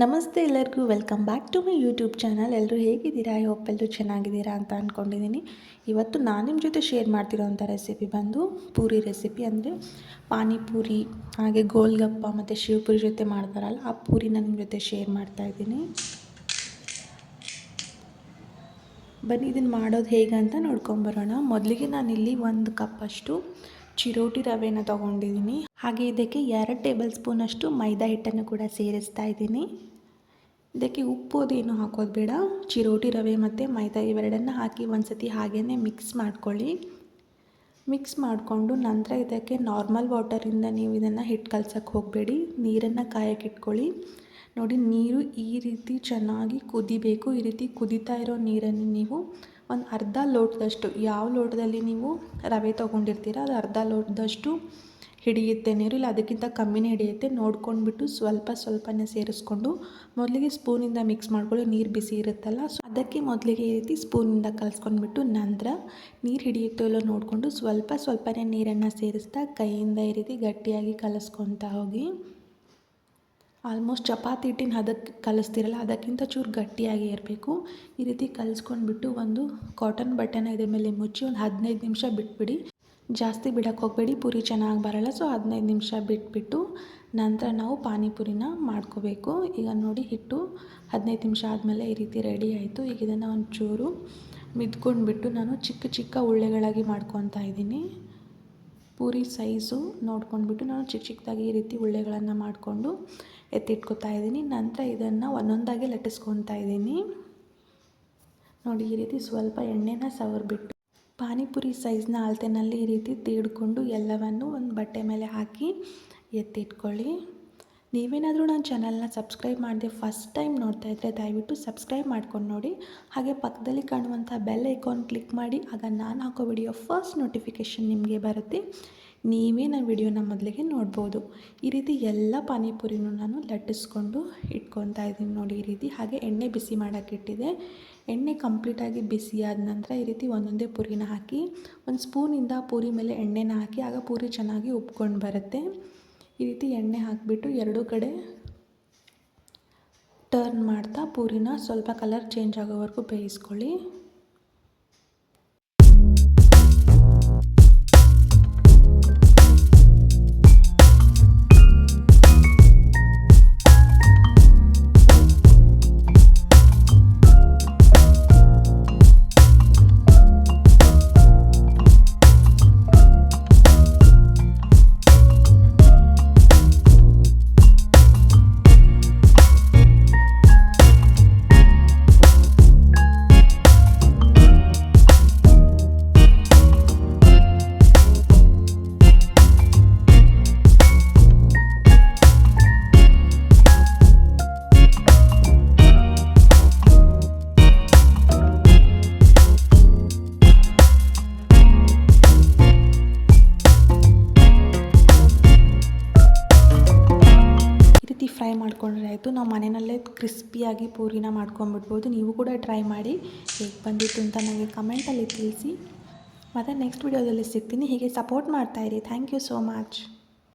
ನಮಸ್ತೆ ಎಲ್ಲರಿಗೂ, welcome back to my YouTube channel. ಎಲ್ಲರೂ ಹೇಗಿದ್ದೀರಾ? ಐ ಹೋಪ್ ಎಲ್ಲರೂ ಚೆನ್ನಾಗಿದ್ದೀರಾ ಅಂತ ಅಂದ್ಕೊಂಡಿದ್ದೀನಿ ಇವತ್ತು ನಾನು ನಿಮ್ಮ ಜೊತೆ ಶೇರ್ ಮಾಡ್ತಿರೋವಂಥ ರೆಸಿಪಿ ಬಂದು ಪೂರಿ ರೆಸಿಪಿ. ಅಂದರೆ ಪಾನಿಪೂರಿ, ಹಾಗೆ ಗೋಲ್ಗಪ್ಪ ಮತ್ತು ಶಿವಪುರಿ ಜೊತೆ ಮಾಡ್ತಾರಲ್ಲ, ಆ ಪೂರಿನ ನಿಮ್ಮ ಜೊತೆ ಶೇರ್ ಮಾಡ್ತಾಯಿದ್ದೀನಿ ಬನ್ನಿ ಇದನ್ನು ಮಾಡೋದು ಹೇಗೆ ಅಂತ ನೋಡ್ಕೊಂಬರೋಣ ಮೊದಲಿಗೆ ನಾನಿಲ್ಲಿ ಒಂದು ಕಪ್ಪಷ್ಟು ಚಿರೋಟಿ ರವೆನ ತೊಗೊಂಡಿದ್ದೀನಿ. ಹಾಗೆ ಇದಕ್ಕೆ ಎರಡು ಟೇಬಲ್ ಸ್ಪೂನಷ್ಟು ಮೈದಾ ಹಿಟ್ಟನ್ನು ಕೂಡ ಸೇರಿಸ್ತಾ ಇದ್ದೀನಿ. ಇದಕ್ಕೆ ಉಪ್ಪು ಅದೇನು ಹಾಕೋದು ಬೇಡ. ಚಿರೋಟಿ ರವೆ ಮತ್ತು ಮೈದಾ ಇವೆರಡನ್ನು ಹಾಕಿ ಒಂದು ಸತಿ ಹಾಗೇ ಮಿಕ್ಸ್ ಮಾಡ್ಕೊಳ್ಳಿ. ಮಿಕ್ಸ್ ಮಾಡಿಕೊಂಡು ನಂತರ ಇದಕ್ಕೆ ನಾರ್ಮಲ್ ವಾಟರಿಂದ ನೀವು ಇದನ್ನು ಹಿಟ್ಟು ಕಲ್ಸೋಕ್ಕೆ ಹೋಗಬೇಡಿ. ನೀರನ್ನು ಕಾಯಕ್ಕೆ ಇಟ್ಕೊಳ್ಳಿ. ನೋಡಿ, ನೀರು ಈ ರೀತಿ ಚೆನ್ನಾಗಿ ಕುದಿಬೇಕು. ಈ ರೀತಿ ಕುದಿತಾ ಇರೋ ನೀರನ್ನು ನೀವು ಒಂದು ಅರ್ಧ ಲೋಟದಷ್ಟು, ಯಾವ ಲೋಟದಲ್ಲಿ ನೀವು ರವೆ ತೊಗೊಂಡಿರ್ತೀರ ಅದು ಅರ್ಧ ಲೋಟದಷ್ಟು ಹಿಡಿಯುತ್ತೆ ನೀರು. ಇಲ್ಲ, ಅದಕ್ಕಿಂತ ಕಮ್ಮಿನೇ ಹಿಡಿಯುತ್ತೆ. ನೋಡ್ಕೊಂಡ್ಬಿಟ್ಟು ಸ್ವಲ್ಪ ಸ್ವಲ್ಪನೇ ಸೇರಿಸ್ಕೊಂಡು ಮೊದಲಿಗೆ ಸ್ಪೂನಿಂದ ಮಿಕ್ಸ್ ಮಾಡ್ಕೊಳ್ಳಿ ನೀರು ಬಿಸಿ ಇರುತ್ತಲ್ಲ, ಸೊ ಅದಕ್ಕೆ ಮೊದಲಿಗೆ ಈ ರೀತಿ ಸ್ಪೂನಿಂದ ಕಲಿಸ್ಕೊಂಡ್ಬಿಟ್ಟು ನಂತರ ನೀರು ಹಿಡಿಯುತ್ತೋ ಇಲ್ಲೋ ನೋಡಿಕೊಂಡು ಸ್ವಲ್ಪ ಸ್ವಲ್ಪನೇ ನೀರನ್ನು ಸೇರಿಸ್ತಾ ಕೈಯಿಂದ ಈ ರೀತಿ ಗಟ್ಟಿಯಾಗಿ ಕಲಿಸ್ಕೊತಾ ಹೋಗಿ. ಆಲ್ಮೋಸ್ಟ್ ಚಪಾತಿ ಹಿಟ್ಟಿನ ಹದಕ್ಕೆ ಕಲಿಸ್ತಿರಲ್ಲ, ಅದಕ್ಕಿಂತ ಚೂರು ಗಟ್ಟಿಯಾಗಿ ಇರಬೇಕು. ಈ ರೀತಿ ಕಲಿಸ್ಕೊಂಡ್ಬಿಟ್ಟು ಒಂದು ಕಾಟನ್ ಬಟ್ಟೆನ ಇದ್ರ ಮೇಲೆ ಮುಚ್ಚಿ ಒಂದು ಹದಿನೈದು ನಿಮಿಷ ಬಿಟ್ಬಿಡಿ. ಜಾಸ್ತಿ ಬಿಡೋಕ್ಕೆ ಹೋಗಬೇಡಿ, ಪೂರಿ ಚೆನ್ನಾಗಿ ಬರೋಲ್ಲ. ಸೊ ಹದಿನೈದು ನಿಮಿಷ ಬಿಟ್ಬಿಟ್ಟು ನಂತರ ನಾವು ಪಾನಿಪುರಿನ ಮಾಡ್ಕೋಬೇಕು. ಈಗ ನೋಡಿ ಹಿಟ್ಟು ಹದಿನೈದು ನಿಮಿಷ ಆದಮೇಲೆ ಈ ರೀತಿ ರೆಡಿ ಆಯಿತು. ಈಗ ಇದನ್ನು ಒಂಚೂರು ಮಿದ್ಕೊಂಡ್ಬಿಟ್ಟು ನಾನು ಚಿಕ್ಕ ಚಿಕ್ಕ ಉಳ್ಳೆಗಳಾಗಿ ಮಾಡ್ಕೊತಾ ಇದ್ದೀನಿ. ಪೂರಿ ಸೈಜು ನೋಡ್ಕೊಂಡ್ಬಿಟ್ಟು ನಾನು ಚಿಕ್ಕ ಚಿಕ್ಕದಾಗಿ ಈ ರೀತಿ ಉಳ್ಳೆಗಳನ್ನು ಮಾಡಿಕೊಂಡು ಎತ್ತಿಟ್ಕೊತಾ ಇದ್ದೀನಿ. ನಂತರ ಇದನ್ನು ಒಂದೊಂದಾಗಿ ಲಟ್ಟಿಸ್ಕೊತಾ ಇದ್ದೀನಿ. ನೋಡಿ, ಈ ರೀತಿ ಸ್ವಲ್ಪ ಎಣ್ಣೆನ ಸವರ್ಬಿಟ್ಟು ಪಾನಿಪುರಿ ಸೈಜ್ನ ಅಳತೆನಲ್ಲಿ ಈ ರೀತಿ ತೀಡ್ಕೊಂಡು ಎಲ್ಲವನ್ನು ಒಂದು ಬಟ್ಟೆ ಮೇಲೆ ಹಾಕಿ ಎತ್ತಿಟ್ಕೊಳ್ಳಿ. ನೀವೇನಾದರೂ ನನ್ನ ಚಾನಲ್ನ ಸಬ್ಸ್ಕ್ರೈಬ್ ಮಾಡಿದೆ ಫಸ್ಟ್ ಟೈಮ್ ನೋಡ್ತಾ ಇದ್ದರೆ ದಯವಿಟ್ಟು ಸಬ್ಸ್ಕ್ರೈಬ್ ಮಾಡ್ಕೊಂಡು ನೋಡಿ. ಹಾಗೆ ಪಕ್ಕದಲ್ಲಿ ಕಾಣುವಂಥ ಬೆಲ್ ಐಕಾನ್ ಕ್ಲಿಕ್ ಮಾಡಿ, ಆಗ ನಾನು ಹಾಕೋ ವಿಡಿಯೋ ಫಸ್ಟ್ ನೋಟಿಫಿಕೇಷನ್ ನಿಮಗೆ ಬರುತ್ತೆ. ನೀವೇ ನನ್ನ ವಿಡಿಯೋನ ಮೊದಲಿಗೆ ನೋಡ್ಬೋದು. ಈ ರೀತಿ ಎಲ್ಲ ಪಾನಿಪುರಿನೂ ನಾನು ಲಟ್ಟಿಸ್ಕೊಂಡು ಇಟ್ಕೊತಾ ಇದ್ದೀನಿ ನೋಡಿ ಈ ರೀತಿ. ಹಾಗೆ ಎಣ್ಣೆ ಬಿಸಿ ಮಾಡೋಕ್ಕೆ ಇಟ್ಟಿದೆ. ಎಣ್ಣೆ ಕಂಪ್ಲೀಟಾಗಿ ಬಿಸಿ ಆದ ನಂತರ ಈ ರೀತಿ ಒಂದೊಂದೇ ಪುರಿನ ಹಾಕಿ, ಒಂದು ಸ್ಪೂನಿಂದ ಪೂರಿ ಮೇಲೆ ಎಣ್ಣೆನ ಹಾಕಿ, ಆಗ ಪೂರಿ ಚೆನ್ನಾಗಿ ಉಪ್ಕೊಂಡು ಬರುತ್ತೆ. ಈ ರೀತಿ ಎಣ್ಣೆ ಹಾಕಿಬಿಟ್ಟು ಎರಡೂ ಕಡೆ ಟರ್ನ್ ಮಾಡ್ತಾ ಪೂರಿನ ಸ್ವಲ್ಪ ಕಲರ್ ಚೇಂಜ್ ಆಗೋವರೆಗೂ ಬೇಯಿಸ್ಕೊಳ್ಳಿ. ಫ್ರೈ ಮಾಡ್ಕೊಂಡ್ರೆ ಆಯಿತು. ನಾವು ಮನೆಯಲ್ಲೇ ಕ್ರಿಸ್ಪಿಯಾಗಿ ಪೂರಿನ ಮಾಡ್ಕೊಂಬಿಡ್ಬೋದು ನೀವು ಕೂಡ ಟ್ರೈ ಮಾಡಿ. ಹೇಗೆ ಬಂದಿತ್ತು ಅಂತ ನನಗೆ ಕಮೆಂಟಲ್ಲಿ ತಿಳಿಸಿ. ಮತ್ತು ನೆಕ್ಸ್ಟ್ ವೀಡಿಯೋದಲ್ಲಿ ಸಿಗ್ತೀನಿ. ಹೀಗೆ ಸಪೋರ್ಟ್ ಮಾಡ್ತಾಯಿರಿ ಥ್ಯಾಂಕ್ ಯು ಸೋ ಮಚ್